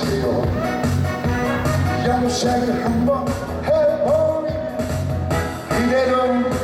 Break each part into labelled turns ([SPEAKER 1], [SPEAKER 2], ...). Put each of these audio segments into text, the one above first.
[SPEAKER 1] 하시오 영생 한번 해보니 이대로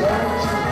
[SPEAKER 1] Thank